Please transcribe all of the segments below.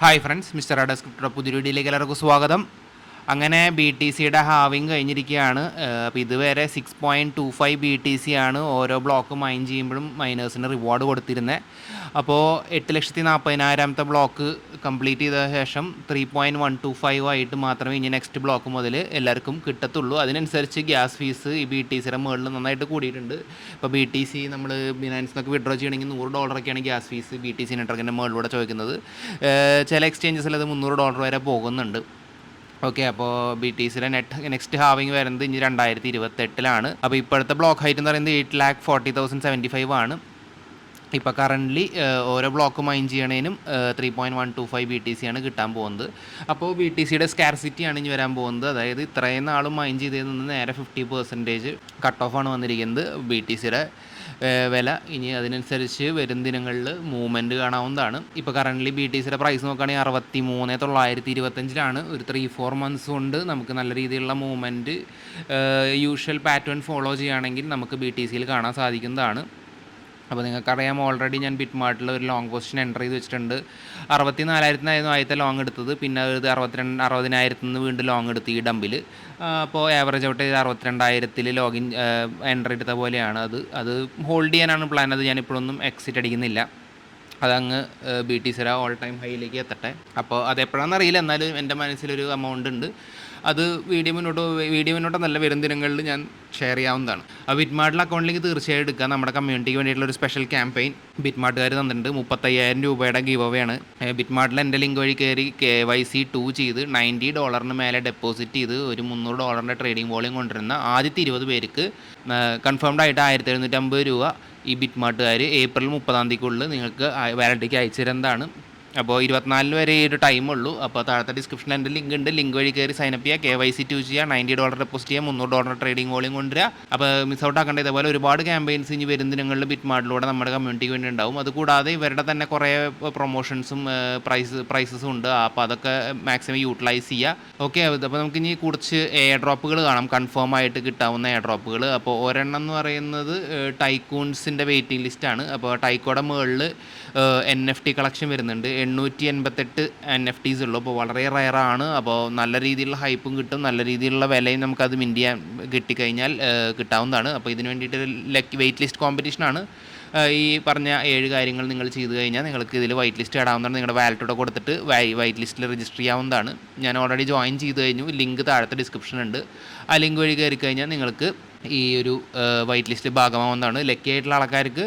Hi friends mister അഡസ്ക്രിപ്റ്റർ പുതിയ വീഡിയോയിലേക്ക് എല്ലാവർക്കും സ്വാഗതം. അങ്ങനെ ബി ടി സിയുടെ ഹാവിങ് കഴിഞ്ഞിരിക്കുകയാണ്. അപ്പോൾ ഇതുവരെ six point two five B T C ആണ് ഓരോ ബ്ലോക്ക് മൈൻ ചെയ്യുമ്പോഴും മൈനേഴ്സിന് റിവാർഡ് കൊടുത്തിരുന്നത് അപ്പോൾ എട്ട് ലക്ഷത്തി നാൽപ്പതിനായിരമത്തെ ബ്ലോക്ക് കംപ്ലീറ്റ് ചെയ്ത ശേഷം three point one two five ആയിട്ട് മാത്രമേ ഇനി നെക്സ്റ്റ് ബ്ലോക്ക് മുതൽ എല്ലാവർക്കും കിട്ടത്തുള്ളൂ. അതിനനുസരിച്ച് ഗ്യാസ് ഫീസ് ഈ ബി ടി സിയുടെ മുകളിൽ നന്നായിട്ട് കൂടിയിട്ടുണ്ട്. ഇപ്പോൾ ബി ടി സി നമ്മൾ ബിനാൻസ് എന്നൊക്കെ വിഡ്രോ ചെയ്യണമെങ്കിൽ നൂറ് ഡോളറൊക്കെയാണ് gas fees B T C നെറ്റ്വർക്കിന്റെ മുകളിലൂടെ ചോദിക്കുന്നത്. ചില എക്സ്ചേഞ്ചസിൽ അത് മുന്നൂറ് ഡോളർ വരെ പോകുന്നുണ്ട്. ഓക്കെ അപ്പോൾ ബി ടി സിയുടെ നെറ്റ് നെക്സ്റ്റ് ഹാവിങ് വരുന്നത് ഇനി രണ്ടായിരത്തി ഇരുപത്തെട്ടിലാണ്. അപ്പോൾ ഇപ്പോഴത്തെ ബ്ലോക്ക് ഹൈറ്റ് എന്ന് പറയുന്നത് eight lakh forty thousand seventy five ആണ്. ഇപ്പോൾ കറന്റ്ലി ഓരോ block mine ചെയ്യണേനും three point one two five B T C ആണ് കിട്ടാൻ പോകുന്നത്. അപ്പോൾ ബി ടി സിയുടെ സ്കാർസിറ്റി ആണ് ഇനി വരാൻ പോകുന്നത്. അതായത് ഇത്രയും നാളും മൈൻ ചെയ്തതിൽ നിന്ന് നേരെ ഫിഫ്റ്റി പെർസെന്റേജ് കട്ട് ഓഫ് ആണ് വന്നിരിക്കുന്നത് ബി ടി സിയുടെ വില. ഇനി അതിനനുസരിച്ച് വരും ദിനങ്ങളിൽ മൂവ്മെന്റ് കാണാവുന്നതാണ്. ഇപ്പോൾ കറന്റ്ലി ബി ടി സിയുടെ പ്രൈസ് നോക്കുകയാണെങ്കിൽ അറുപത്തി മൂന്ന് തൊള്ളായിരത്തി ഇരുപത്തഞ്ചിലാണ് ഒരു ത്രീ ഫോർ മന്ത്സ് കൊണ്ട് നമുക്ക് നല്ല രീതിയിലുള്ള മൂവ്മെന്റ് യൂഷ്വൽ പാറ്റേൺ ഫോളോ ചെയ്യുകയാണെങ്കിൽ നമുക്ക് ബി ടി സിയിൽ കാണാൻ സാധിക്കുന്നതാണ്. അപ്പോൾ നിങ്ങൾക്കറിയാം ഓൾറെഡി ഞാൻ ബിറ്റ് മാർട്ടിൽ ഒരു ലോങ് പൊസിഷൻ എന്റർ ചെയ്ത് വെച്ചിട്ടുണ്ട്. അറുപത്തി നാലായിരത്തിനായിരുന്നു ആദ്യത്തെ ലോങ് എടുത്തത്. പിന്നെ അത് അറുപത്തിരണ്ട് അറുപതിനായിരത്തിൽ നിന്ന് വീണ്ടും ലോങ് എടുത്ത് ഈ ഡമ്പിൽ അപ്പോൾ ആവറേജ് ഔട്ട് ചെയ്ത് അറുപത്തിരണ്ടായിരത്തിൽ ലോഗിൻ എന്റർ എടുത്ത പോലെയാണ് അത്. അത് ഹോൾഡ് ചെയ്യാനാണ് പ്ലാൻ അത് ഞാനിപ്പോഴൊന്നും എക്സിറ്റ് അടിക്കുന്നില്ല. അതങ്ങ് ബി ടി സിറ ഓൾ ടൈം ഹൈയിലേക്ക് എത്തട്ടെ. അപ്പോൾ അത് എപ്പോഴാണെന്ന് അറിയില്ല. എന്നാലും എന്റെ മനസ്സിലൊരു എമൗണ്ട് ഉണ്ട്. അത് വീഡിയോ മുന്നോട്ട് വീഡിയോ മുന്നോട്ട് നല്ല വരും ദിനങ്ങളിൽ ഞാൻ ഷെയർ ചെയ്യാവുന്നതാണ്. ആ ബിറ്റ്മാർട്ടിൽ അക്കൗണ്ടിലേക്ക് തീർച്ചയായും എടുക്കുക. നമ്മുടെ കമ്മ്യൂണിറ്റിക്ക് വേണ്ടിയിട്ടുള്ള ഒരു സ്പെഷ്യൽ ക്യാമ്പയിൻ ബിറ്റ്മാർട്ടുകാർ തന്നിട്ടുണ്ട്. മുപ്പത്തയ്യായിരം രൂപയുടെ ഗീവ് അവേ ആണ് ബിറ്റ്മാർട്ടിൽ എന്റെ ലിങ്ക് വഴി കയറി കെ വൈ സി ടു ചെയ്ത് നയന്റി ഡോളറിന് മേലെ ഡെപ്പോസിറ്റ് ചെയ്ത് ഒരു മുന്നൂറ് ഡോളറിന്റെ ട്രേഡിംഗ് വോളിയം കൊണ്ടുവരുന്ന ആദ്യത്തെ ഇരുപത് പേർക്ക് കൺഫേംഡ് ആയിട്ട് ആയിരത്തി എഴുന്നൂറ്റമ്പത് രൂപ ഈ ബിറ്റ്മാർട്ടുകാർ ഏപ്രിൽ മുപ്പതാം തീയതിക്കുള്ളിൽ നിങ്ങൾക്ക് വാലറ്റിക്ക് അയച്ചു തരുന്നതാണ് അപ്പോൾ ഇരുപത്തിനാലിന് വരെ ഈ ഒരു ടൈം ഉള്ളൂ. അപ്പോൾ താഴത്തെ ഡിസ്ക്രിപ്ഷനിൽ എന്റെ ലിങ്ക് ഉണ്ട്. ലിങ്ക് വഴി കയറി സൈനപ്പ് ചെയ്യുക. കെ വൈ സി ടു ചെയ്യുക. നയന്റി ഡോളർ ഡെപ്പോസിറ്റ് ചെയ്യുക. മുന്നൂറ് ഡോളർ ട്രേഡിംഗ് വോളിയും കൊണ്ടുവരിക. അപ്പോൾ മിസ് ഔട്ട് ആക്കേണ്ട ഇതേപോലെ ഒരുപാട് ക്യാമ്പയിൻസ് ഇനി വരും ദിനങ്ങളിൽ ബിറ്റ് ബിറ്റ്മാർട്ടിലൂടെ നമ്മുടെ കമ്മ്യൂണിറ്റിക്ക് വേണ്ടി ഉണ്ടാവും. അതുകൂടാതെ ഇവരുടെ തന്നെ കുറേ പ്രൊമോഷൻസും പ്രൈസ് പ്രൈസസും ഉണ്ട്. അപ്പോൾ അതൊക്കെ മാക്സിമം യൂട്ടിലൈസ് ചെയ്യുക. ഓക്കെ അപ്പോൾ നമുക്ക് ഇനി കുറച്ച് എയർ ഡ്രോപ്പുകൾ കാണാം. കൺഫേം ആയിട്ട് കിട്ടാവുന്ന എയർ ഡ്രോപ്പുകൾ അപ്പോൾ ഒരെണ്ണം എന്ന് പറയുന്നത് ടൈക്കൂൺസിന്റെ വെയിറ്റിംഗ് ലിസ്റ്റാണ് അപ്പോൾ ടൈക്കോടെ മുകളിൽ എൻ എഫ് ടി കളക്ഷൻ വരുന്നുണ്ട്. എണ്ണൂറ്റി എൺപത്തെട്ട് എൻ എഫ് ടീസ് ഉള്ളൂ. അപ്പോൾ വളരെ റയറാണ്. അപ്പോൾ നല്ല രീതിയിലുള്ള ഹൈപ്പും കിട്ടും. നല്ല രീതിയിലുള്ള വിലയും നമുക്കത് മിന്റ് ചെയ്യാൻ കിട്ടിക്കഴിഞ്ഞാൽ കിട്ടാവുന്നതാണ്. അപ്പോൾ ഇതിന് വേണ്ടിയിട്ട് ലക്ക് വെയിറ്റ് ലിസ്റ്റ് കോമ്പറ്റീഷനാണ് ഈ പറഞ്ഞ ഏഴ് കാര്യങ്ങൾ നിങ്ങൾ ചെയ്തു കഴിഞ്ഞാൽ നിങ്ങൾക്ക് ഇതിൽ വൈറ്റ് ലിസ്റ്റ് ഇടാവുന്നതാണ്. നിങ്ങളുടെ വാലറ്റോടെ കൊടുത്തിട്ട് വൈറ്റ് ലിസ്റ്റിൽ രജിസ്റ്റർ ചെയ്യാവുന്നതാണ്. ഞാൻ ഓൾറെഡി ജോയിൻ ചെയ്ത് കഴിഞ്ഞു. ലിങ്ക് താഴത്തെ ഡിസ്ക്രിപ്ഷൻ ഉണ്ട്. ആ ലിങ്ക് വഴി കയറി കഴിഞ്ഞാൽ നിങ്ങൾക്ക് ഈ ഒരു വൈറ്റ് ലിസ്റ്റ് ഭാഗമാവുന്നതാണ്. ലക്കി ആയിട്ടുള്ള ആൾക്കാർക്ക്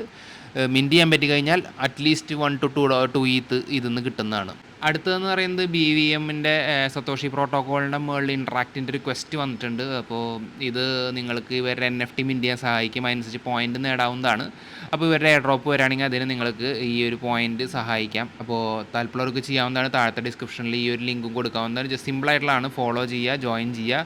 മിന്റ് ചെയ്യാൻ പറ്റി കഴിഞ്ഞാൽ at least one two two two ഈത്ത് ഇതിന്ന് കിട്ടുന്നതാണ്. അടുത്തതെന്ന് പറയുന്നത് ബി വി എമ്മിന്റെ സത്തോഷി പ്രോട്ടോക്കോളിന്റെ മുകളിൽ ഇൻട്രാക്റ്റിന്റെ ഒരു ക്വസ്റ്റ് വന്നിട്ടുണ്ട്. അപ്പോൾ ഇത് നിങ്ങൾക്ക് ഇവരുടെ എൻ എഫ് ടി മിന്റ് സഹായിക്കും. അതിനനുസരിച്ച് പോയിന്റ് നേടാവുന്നതാണ്. അപ്പോൾ ഇവരുടെ എയർ ഡ്രോപ്പ് വരാണെങ്കിൽ അതിന് നിങ്ങൾക്ക് ഈ ഒരു പോയിന്റ് സഹായിക്കാം. അപ്പോൾ താല്പര്യമുള്ളവർക്ക് ചെയ്യാവുന്നതാണ്. താഴത്തെ ഡിസ്ക്രിപ്ഷനിൽ ഈ ഒരു ലിങ്കും കൊടുക്കാവുന്നതാണ്. ജസ്റ്റ് സിമ്പിളായിട്ടുള്ളതാണ് ഫോളോ ചെയ്യുക ജോയിൻ ചെയ്യുക.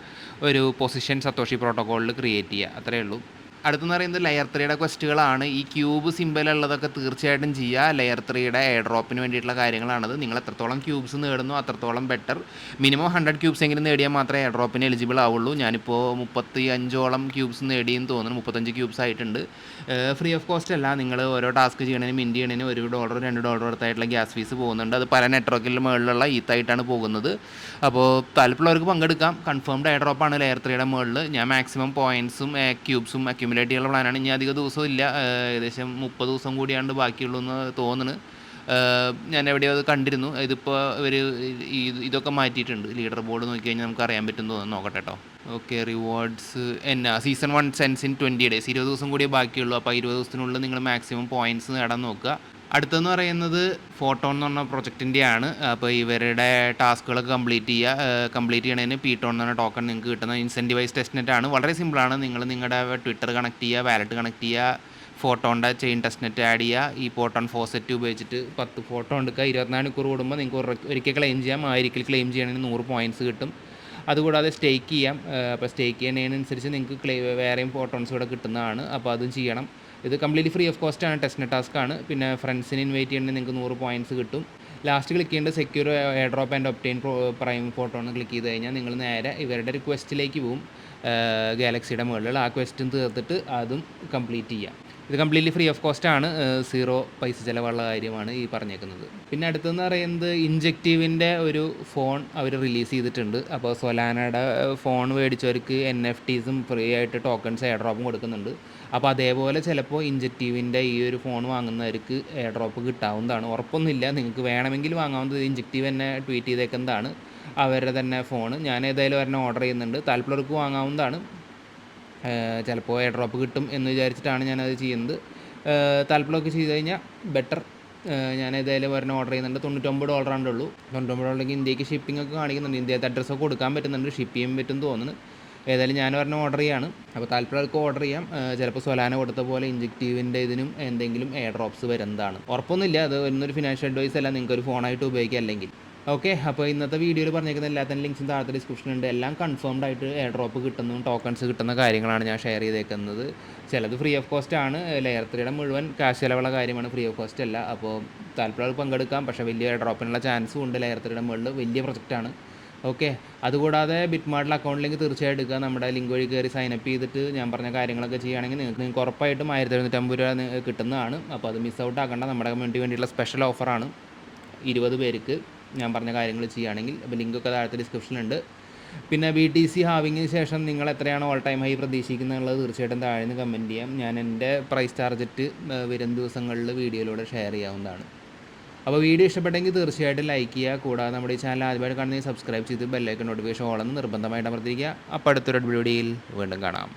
ഒരു പൊസിഷൻ സത്തോഷി പ്രോട്ടോക്കോളിൽ ക്രിയേറ്റ് ചെയ്യുക. അത്രയേ ഉള്ളൂ. അടുത്തെന്ന് പറയുന്നത് ലെയർ ത്രീയുടെ ക്വസ്റ്റുകളാണ് ഈ ക്യൂബ് സിമ്പിൾ ഉള്ളതൊക്കെ തീർച്ചയായിട്ടും ചെയ്യുക. ലെയർ ത്രീയുടെ എയർ ഡ്രോപ്പിന് വേണ്ടിയിട്ടുള്ള കാര്യങ്ങളാണത്. നിങ്ങൾ എത്രത്തോളം ക്യൂബ്സ് നേടുന്നു അത്രത്തോളം ബെറ്റർ മിനിമം ഹൺഡ്രഡ് ക്യൂബ്സ് എങ്കിലും നേടിയാൽ മാത്രമേ എയർ ഡ്രോപ്പിന് എലിജിബിൾ ആവുള്ളൂ. ഞാനിപ്പോൾ മുപ്പത്തി അഞ്ചോളം ക്യൂബ്സ് നേടിയെന്ന് തോന്നുന്നു. മുപ്പത്തഞ്ച് ക്യൂബ്സ് ആയിട്ടുണ്ട്. ഫ്രീ ഓഫ് കോസ്റ്റ് അല്ല. നിങ്ങൾ ഓരോ ടാസ്ക് ചെയ്യണേനും മിന്റ് ചെയ്യണേനും ഒരു ഡോളർ രണ്ട് ഡോളർ അടുത്തായിട്ടുള്ള ഗ്യാസ് ഫീസ് പോകുന്നുണ്ട്. അത് പല നെറ്റ്വർക്കിന്റെ മുകളിലുള്ള ഈത്തായിട്ടാണ് പോകുന്നത്. അപ്പോൾ താല്പര്യമുള്ളവർക്ക് പങ്കെടുക്കാം. കൺഫേംഡ് എയർ ഡ്രോപ്പാണ് ലെയർ ത്രീയുടെ മുകളിൽ ഞാൻ മാക്സിമം പോയിന്റ്സും ക്യൂബ്സും അക്യുമുലേറ്റ് ചെയ്യാനുള്ള പ്ലാനാണ് ഇനി അധിക ദിവസവും ഇല്ല. ഏകദേശം മുപ്പത് ദിവസം കൂടിയാണ്ട് ബാക്കിയുള്ളൂ എന്ന് തോന്നുന്നു ഞാൻ എവിടെയോ അത് കണ്ടിരുന്നു. ഇതിപ്പോൾ ഇവർ ഇതൊക്കെ മാറ്റിയിട്ടുണ്ട്. ലീഡർ ബോർഡ് നോക്കി കഴിഞ്ഞാൽ നമുക്ക് അറിയാൻ പറ്റും തോന്നുന്നു. നോക്കട്ടെ കേട്ടോ ഓക്കെ റിവാർഡ്സ് എന്നാ സീസൺ വൺ സെൻസ് ഇൻ ട്വന്റി ഡേയ്സ് ഇരുപത് ദിവസം കൂടിയേ ബാക്കിയുള്ളൂ. അപ്പോൾ ഇരുപത് ദിവസത്തിനുള്ളിൽ നിങ്ങൾ മാക്സിമം പോയിന്റ്സ് നേടാൻ നോക്കുക. അടുത്തെന്ന് പറയുന്നത് ഫോട്ടോൺ എന്ന് പറഞ്ഞ പ്രൊജക്റ്റിന്റെയാണ്. അപ്പോൾ ഇവരുടെ ടാസ്കുകളൊക്കെ കംപ്ലീറ്റ് ചെയ്യുക കംപ്ലീറ്റ് ചെയ്യണതിന് പീട്ടോൺ എന്ന് പറഞ്ഞ ടോക്കൺ നിങ്ങൾക്ക് കിട്ടുന്ന ഇൻസെന്റിവൈസ് ടെസ്റ്റ് ആണ്. വളരെ സിമ്പിളാണ്. നിങ്ങൾ നിങ്ങളുടെ ട്വിറ്റർ കണക്ട് ചെയ്യുക വാലറ്റ് കണക്ട് ചെയ്യുക ഫോട്ടോന്റെ ചെയിൻ ടെസ്റ്റ്നെറ്റ് ആഡ് ചെയ്യുക. ഈ പോട്ടോൺ ഫോസെറ്റ് ഉപയോഗിച്ചിട്ട് പത്ത് ഫോട്ടോ എടുക്കുക. ഇരുപത്തിനാല് മണിക്കൂർ കൂടുമ്പോൾ നിങ്ങൾക്ക് ഒരു- ഒരിക്കൽ ക്ലെയിം ചെയ്യാം. ആയിരിക്കൽ ക്ലെയിം ചെയ്യണമെങ്കിൽ നൂറ് പോയിന്റ്സ് കിട്ടും. അതുകൂടാതെ സ്റ്റേക്ക് ചെയ്യാം. അപ്പോൾ സ്റ്റേക്ക് ചെയ്യുന്നതിനനുസരിച്ച് നിങ്ങൾക്ക് ക്ലേ വേറെയും ഫോട്ടോൺസ് കൂടെ കിട്ടുന്നതാണ്. അപ്പോൾ അതും ചെയ്യണം. ഇത് കംപ്ലീറ്റ്ലി ഫ്രീ ഓഫ് കോസ്റ്റ് ആണ്. ടെസ്റ്റ് ടാസ്ക് ആണ്. പിന്നെ ഫ്രണ്ട്സിനെ ഇൻവൈറ്റ് ചെയ്യണമെങ്കിൽ നിങ്ങൾക്ക് നൂറ് പോയിന്റ്സ് കിട്ടും. ലാസ്റ്റ് ക്ലിക്ക് ചെയ്യേണ്ടത് secure airdrop and obtain prime photo click ചെയ്ത് കഴിഞ്ഞാൽ നിങ്ങൾ നേരെ ഇവരുടെ റിക്വസ്റ്റിലേക്ക് പോവും. ഗാലക്സിയുടെ മുകളിലുള്ള ആ ക്വസ്റ്റ്യൻ തീർത്തിട്ട് അതും കംപ്ലീറ്റ് ചെയ്യാം. ഇത് കംപ്ലീറ്റ്ലി ഫ്രീ ഓഫ് കോസ്റ്റ് ആണ്. സീറോ പൈസ ചിലവുള്ള കാര്യമാണ് ഈ പറഞ്ഞേക്കുന്നത്. പിന്നെ അടുത്തെന്ന് പറയുന്നത് ഇൻജക്റ്റീവിന്റെ ഒരു ഫോൺ അവർ റിലീസ് ചെയ്തിട്ടുണ്ട്. അപ്പോൾ സൊലാനയുടെ ഫോൺ മേടിച്ചവർക്ക് എൻ എഫ് ടീസും ഫ്രീ ആയിട്ട് ടോക്കൺസ് എയർ ഡ്രോപ്പും കൊടുക്കുന്നുണ്ട്. അപ്പോൾ അതേപോലെ ചിലപ്പോൾ ഇഞ്ചക്റ്റീവിന്റെ ഈ ഒരു ഫോൺ വാങ്ങുന്നവർക്ക് എയർ ഡ്രോപ്പ് കിട്ടാവുന്നതാണ്. ഉറപ്പൊന്നുമില്ല. നിങ്ങൾക്ക് വേണമെങ്കിൽ വാങ്ങാവുന്നത് ഇഞ്ചക്റ്റീവ് തന്നെ ട്വീറ്റ് ചെയ്തേക്കുന്നതാണ്. അവരുടെ തന്നെ ഫോൺ ഞാൻ ഏതായാലും ഒരെണ്ണം ഓർഡർ ചെയ്യുന്നുണ്ട്. താല്പര്യർക്ക് വാങ്ങാവുന്നതാണ്. ചിലപ്പോൾ എയർ ഡ്രോപ്പ് കിട്ടും എന്ന് വിചാരിച്ചിട്ടാണ് ഞാനത് ചെയ്യുന്നത്. താല്പര്യമൊക്കെ ചെയ്ത് കഴിഞ്ഞാൽ ബെറ്റർ ഞാൻ ഏതായാലും ഒരെണ്ണം ഓർഡർ ചെയ്യുന്നുണ്ട്. തൊണ്ണൂറ്റൊമ്പത് ഡോളറാണ് ഉള്ളൂ തൊണ്ണൂറ്റൊമ്പത് ഡോളറിലേക്ക് ഇന്ത്യയ്ക്ക് ഷിപ്പിംഗ് ഒക്കെ കാണിക്കുന്നുണ്ട്. ഇന്ത്യത്തെ അഡ്രസ്സൊക്കെ കൊടുക്കാൻ പറ്റുന്നുണ്ട്. ഷിപ്പ് ചെയ്യാൻ പറ്റും തോന്നുന്നു. ഏതായാലും ഞാൻ ഒരെണ്ണം ഓർഡർ ചെയ്യാണ്. അപ്പോൾ താല്പര്യമുള്ളവർക്ക് ഓർഡർ ചെയ്യാം. ചിലപ്പോൾ സൊലാന കൊടുത്ത പോലെ ഇഞ്ചക്റ്റീവിന്റെ ഇതിനും എന്തെങ്കിലും എയർ ഡ്രോപ്സ് വരുന്നതാണ്. ഉറപ്പൊന്നുമില്ല. അത് എന്നൊരു ഫിനാൻഷ്യൽ അഡ്വൈസ് അല്ല. നിങ്ങൾക്ക് ഒരു ഫോണായിട്ട് ഉപയോഗിക്കാം അല്ലെങ്കിൽ. ഓക്കെ അപ്പോൾ ഇന്നത്തെ വീഡിയോയിൽ പറഞ്ഞിരിക്കുന്ന തന്നെ ലിങ്ക്സും താഴത്തെ ഡിസ്ക്രിപ്ഷനുണ്ട് എല്ലാം കൺഫേംഡ് ആയിട്ട് എയർ ഡ്രോപ്പ് കിട്ടുന്നതും ടോക്കൺസ് കിട്ടുന്ന കാര്യങ്ങളാണ് ഞാൻ ഷെയർ ചെയ്തേക്കുന്നത്. ചിലത് ഫ്രീ ഓഫ് കോസ്റ്റ് ആണ്. ലെയർ ത്രീയുടെ മുഴുവൻ കാശ് ചിലവുള്ള കാര്യമാണ്. ഫ്രീ ഓഫ് കോസ്റ്റ് അല്ല. അപ്പോൾ താല്പര്യം പങ്കെടുക്കാം. പക്ഷേ വലിയ എയർ ഡ്രോപ്പിനുള്ള ചാൻസും ഉണ്ട്. ലെയർ ത്രീയുടെ മുകളിൽ വലിയ പ്രൊജക്റ്റാണ് ഓക്കെ അതുകൂടാതെ ബിറ്റ്മാർട്ടിൽ അക്കൗണ്ട് അക്കൗണ്ടിലേക്ക് തീർച്ചയായിട്ടും എടുക്കുക. നമ്മുടെ ലിങ്ക് വഴി കയറി സൈനപ്പ് ചെയ്തിട്ട് ഞാൻ പറഞ്ഞ കാര്യങ്ങളൊക്കെ ചെയ്യുകയാണെങ്കിൽ നിങ്ങൾക്ക് നിങ്ങൾക്ക് ഉറപ്പായിട്ടും ആയിരത്തി എഴുന്നൂറ്റമ്പത് രൂപ കിട്ടുന്നതാണ്. അപ്പോൾ അത് മിസ് ഔട്ട് ആക്കേണ്ട. നമ്മുടെ കമ്മ്യൂണിറ്റി വേണ്ടിയിട്ടുള്ള സ്പെഷ്യൽ ഓഫറാണ് ഇരുപത് പേർക്ക് ഞാൻ പറഞ്ഞ കാര്യങ്ങൾ ചെയ്യുകയാണെങ്കിൽ. അപ്പോൾ ലിങ്കൊക്കെ താഴത്തെ ഡിസ്ക്രിപ്ഷനിലുണ്ട് പിന്നെ ബി ടി സി ഹാവിങ്ങിന് ശേഷം നിങ്ങൾ എത്രയാണ് ഓൾ ടൈം ഹൈ പ്രതീക്ഷിക്കുന്നത് എന്നുള്ളത് തീർച്ചയായിട്ടും താഴെ നിന്ന് കമന്റ് ചെയ്യാം. ഞാൻ എന്റെ പ്രൈസ് ടാർജറ്റ് വരും ദിവസങ്ങളിൽ വീഡിയോയിലൂടെ ഷെയർ ചെയ്യാവുന്നതാണ്. അപ്പോൾ വീഡിയോ ഇഷ്ടപ്പെട്ടെങ്കിൽ തീർച്ചയായിട്ടും ലൈക്ക് ചെയ്യുക. കൂടാതെ നമ്മുടെ ഈ ചാനൽ ആദ്യമായിട്ട് കാണുന്നെങ്കിൽ സബ്സ്ക്രൈബ് ചെയ്ത് ബെല്ലൈക്കൺ നോട്ടിഫിക്കേഷൻ ഓളെന്ന് നിർബന്ധമായിട്ട് അമർത്തിരിക്കുക അപ്പോൾ അടുത്തൊരു വീഡിയോയിൽ വീണ്ടും കാണാം.